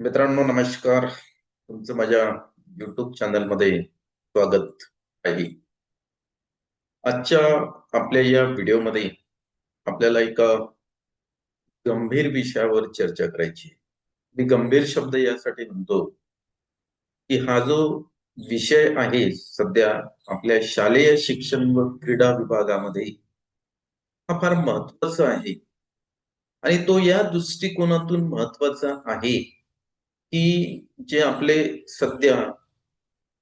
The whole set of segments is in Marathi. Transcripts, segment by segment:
मित्रांनो नमस्कार. तुमचं माझ्या युट्यूब चॅनलमध्ये स्वागत आहे. आजच्या आपल्या या व्हिडिओमध्ये आपल्याला एका गंभीर विषयावर चर्चा करायची मी गंभीर शब्द यासाठी म्हणतो की हा जो विषय आहे सध्या आपल्या शालेय शिक्षण व क्रीडा विभागामध्ये हा फार महत्त्वाचा आहे. आणि तो या दृष्टिकोनातून महत्त्वाचा आहे. की जे आपले सध्या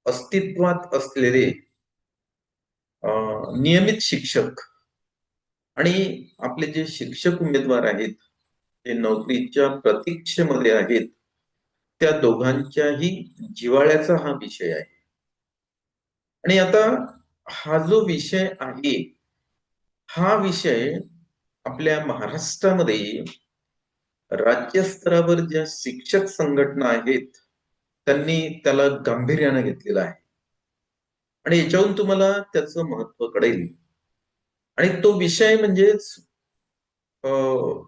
अस्तित्वात असलेले अं, नियमित शिक्षक आणि आपले जे शिक्षक उमेदवार आहेत जे नोकरीच्या प्रतीक्षेमध्ये आहेत त्या दोघांच्याही जिव्हाळ्याचा हा विषय आहे. आणि आता हा जो विषय आहे हा विषय आपल्या महाराष्ट्रामध्ये राज्यस्तरावर ज्या शिक्षक संघटना आहेत त्यांनी त्याला गांभीर्याने घेतलेला आहे. आणि याच्याहून तुम्हाला त्याचं महत्त्व कळेल. आणि तो विषय म्हणजेच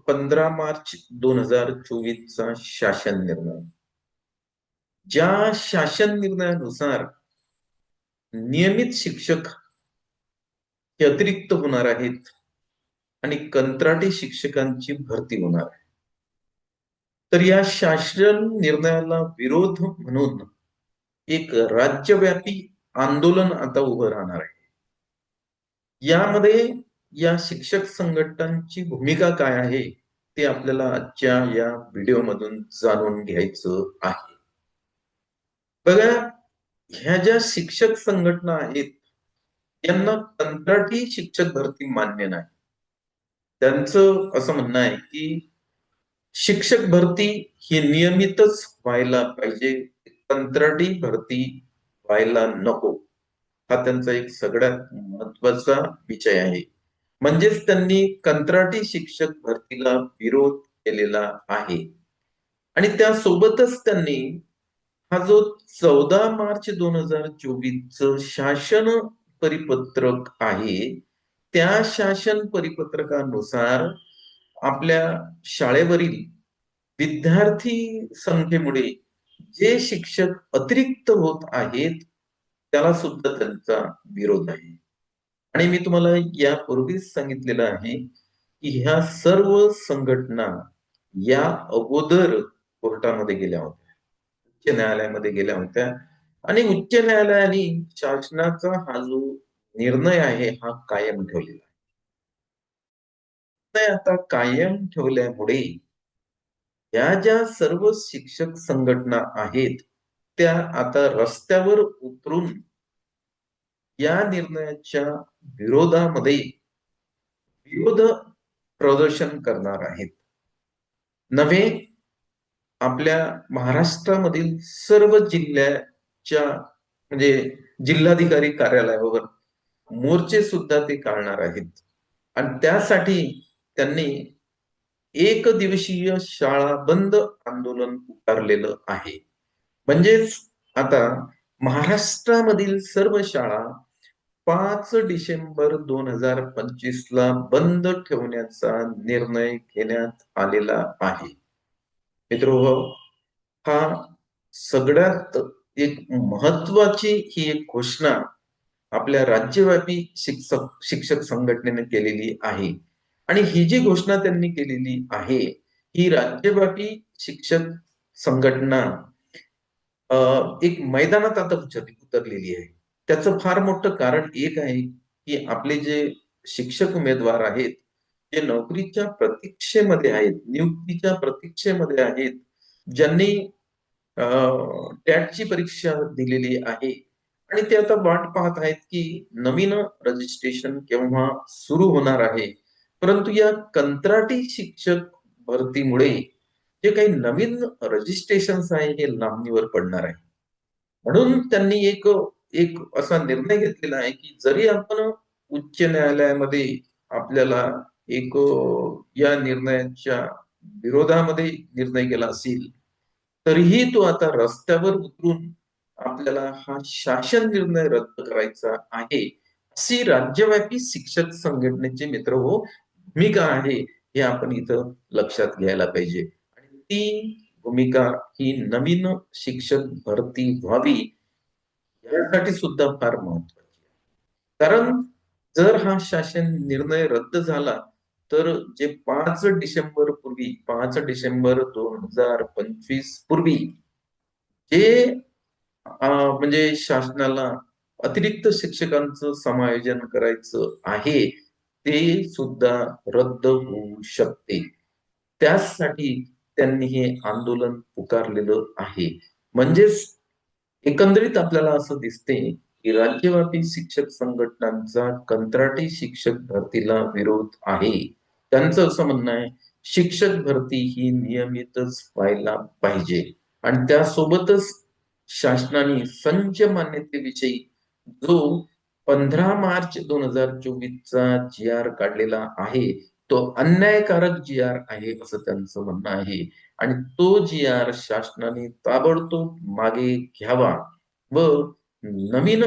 पंधरा मार्च दोन हजार चोवीसचा शासन निर्णय. ज्या शासन निर्णयानुसार नियमित शिक्षक हे अतिरिक्त होणार आहेत आणि कंत्राटी शिक्षकांची भरती होणार आहे. तर या शासन निर्णयाला विरोध म्हणून एक राज्यव्यापी आंदोलन आता उभं राहणार आहे. यामध्ये या शिक्षक संघटनांची भूमिका काय आहे ते आपल्याला आजच्या या व्हिडिओमधून जाणून घ्यायचं आहे. बघा ह्या ज्या शिक्षक संघटना आहेत यांना कंत्राटी शिक्षक भरती मान्य नाही. त्यांचं असं म्हणणं आहे की शिक्षक भरती ही नियमितच व्हायला पाहिजे. कंत्राटी भरती व्हायला नको. हा त्यांचा एक सगळ्यात महत्त्वाचा विषय आहे. म्हणजेच त्यांनी कंत्राटी शिक्षक भरतीला विरोध केलेला आहे. आणि त्यासोबतच त्यांनी हा जो चौदा मार्च दोन हजार चोवीस शासन परिपत्रक आहे त्या शासन परिपत्रकानुसार आपल्या शाळेवरील विद्यार्थी संख्येमुळे जे शिक्षक अतिरिक्त होत आहेत त्याला सुद्धा त्यांचा विरोध आहे. आणि मी तुम्हाला यापूर्वीच सांगितलेलं आहे की ह्या सर्व संघटना या अगोदर कोर्टामध्ये गेल्या होत्या. उच्च न्यायालयामध्ये गेल्या होत्या. आणि उच्च न्यायालयाने शासनाचा हा जो निर्णय आहे हा कायम ठेवलेला आहे आता कायम ठेवल्यामुळे. या ज्या सर्व शिक्षक संघटना आहेत त्या आता रस्त्यावर उतरून या निर्णयाच्या विरोधामध्ये विरोध प्रदर्शन करणार आहेत. नव्हे आपल्या महाराष्ट्रामधील सर्व जिल्ह्याच्या म्हणजे जिल्हाधिकारी कार्यालयावर मोर्चे सुद्धा ते काढणार आहेत. आणि त्यासाठी त्यांनी एक दिवसीय शाळा बंद आंदोलन पुकारलेलं आहे. म्हणजेच आता महाराष्ट्रामधील सर्व शाळा पाच डिसेंबर दोन हजार पंचवीस ला बंद ठेवण्याचा निर्णय घेण्यात आलेला आहे. मित्र हा सगळ्यात एक महत्वाची ही एक घोषणा आपल्या राज्यव्यापी शिक्षक शिक्षक संघटनेने केलेली आहे. आणि ही जी घोषणा त्यांनी केलेली आहे ही राज्यव्यापी शिक्षक संघटना एक मैदानात आता उतरलेली आहे. त्याचं फार मोठं कारण एक आहे की आपले जे शिक्षक उमेदवार आहेत जे नोकरीच्या प्रतीक्षेमध्ये आहेत नियुक्तीच्या प्रतीक्षेमध्ये आहेत ज्यांनी टॅटची परीक्षा दिलेली आहे. आणि ते आता वाट पाहत आहेत की नवीन रजिस्ट्रेशन केव्हा सुरू होणार आहे परंतु या कंत्राटी शिक्षक भरतीमुळे जे काही नवीन रजिस्ट्रेशन आहे हे लांबणीवर पडणार आहे. म्हणून त्यांनी एक एक असा निर्णय घेतलेला आहे की जरी आपण उच्च न्यायालयामध्ये आपल्याला एक या निर्णयाच्या विरोधामध्ये निर्णय केला असेल तरीही तो आता रस्त्यावर उतरून आपल्याला हा शासन निर्णय रद्द करायचा आहे अशी राज्यव्यापी शिक्षक संघटनेचे मित्र हो भूमिका आहे हे आपण इथं लक्षात घ्यायला पाहिजे. आणि ती भूमिका ही नवीन शिक्षक भरती व्हावी यासाठी सुद्धा फार महत्वाची आहे. कारण जर हा शासन निर्णय रद्द झाला तर जे पाच डिसेंबर पूर्वी पाच डिसेंबर दोन हजार पंचवीस पूर्वी जे म्हणजे शासनाला अतिरिक्त शिक्षकांचं समायोजन करायचं आहे ते सुद्धा रद्द होऊ शकते. त्यासाठी त्यांनी हे आंदोलन पुकारलेलं आहे. म्हणजेच एकंदरीत आपल्याला असं दिसते की राज्यव्यापी शिक्षक संघटनांचा कंत्राटी शिक्षक भरतीला विरोध आहे. त्यांचं असं म्हणणं आहे शिक्षक भरती ही नियमितच व्हायला पाहिजे. आणि त्यासोबतच शासनाने संच मान्यतेविषयी जो पंधरा मार्च दोन हजार चोवीसचा जी आर काढलेला आहे तो अन्यायकारक जी आर आहे असं त्यांचं म्हणणं आहे. आणि तो जी आर शासनाने ताबडतोब मागे घ्यावा व नवीन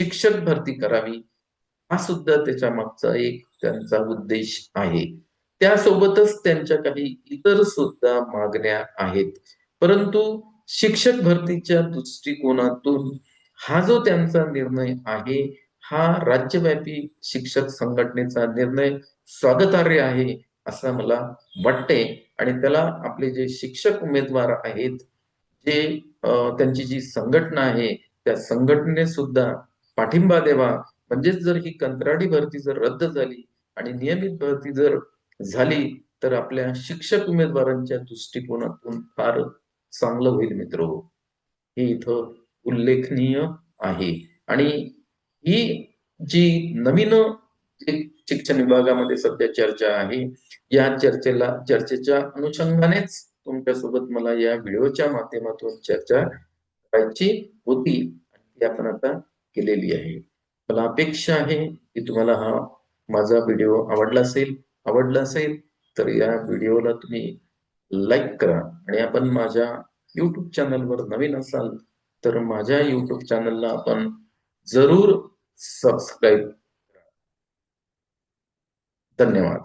शिक्षक भरती करावी हा सुद्धा त्याच्या मागचा एक त्यांचा उद्देश आहे. त्यासोबतच त्यांच्या काही इतर सुद्धा मागण्या आहेत. परंतु शिक्षक भरतीच्या दृष्टिकोनातून हा जो त्यांचा निर्णय आहे हा राज्यव्यापी शिक्षक संघटनेचा निर्णय स्वागतार्ह आहे असं मला वाटते आणि त्याला आपले जे शिक्षक उमेदवार आहेत जे त्यांची जी संघटना आहे त्या संघटने सुद्धा पाठिंबा द्यावा. म्हणजेच जर ही कंत्राटी भरती जर रद्द झाली आणि नियमित भरती जर झाली तर आपल्या शिक्षक उमेदवारांच्या दृष्टिकोनातून फार चांगलं होईल मित्र हो. हे इथं उल्लेखनीय आहे. आणि ही जी नवीन शिक्षण विभागामध्ये सध्या चर्चा आहे या चर्चेला चर्चेच्या अनुषंगानेच तुमच्यासोबत मला या व्हिडिओच्या माध्यमातून चर्चा करायची होती ती आपण आता केलेली आहे. मला अपेक्षा आहे की तुम्हाला हा माझा व्हिडिओ आवडला असेल आवडला असेल तर या व्हिडिओला तुम्ही लाईक करा. आणि आपण माझ्या युट्यूब चॅनलवर नवीन असाल तर माझ्या युट्यूब चॅनलला आपण जरूर सबस्क्राईब धन्यवाद.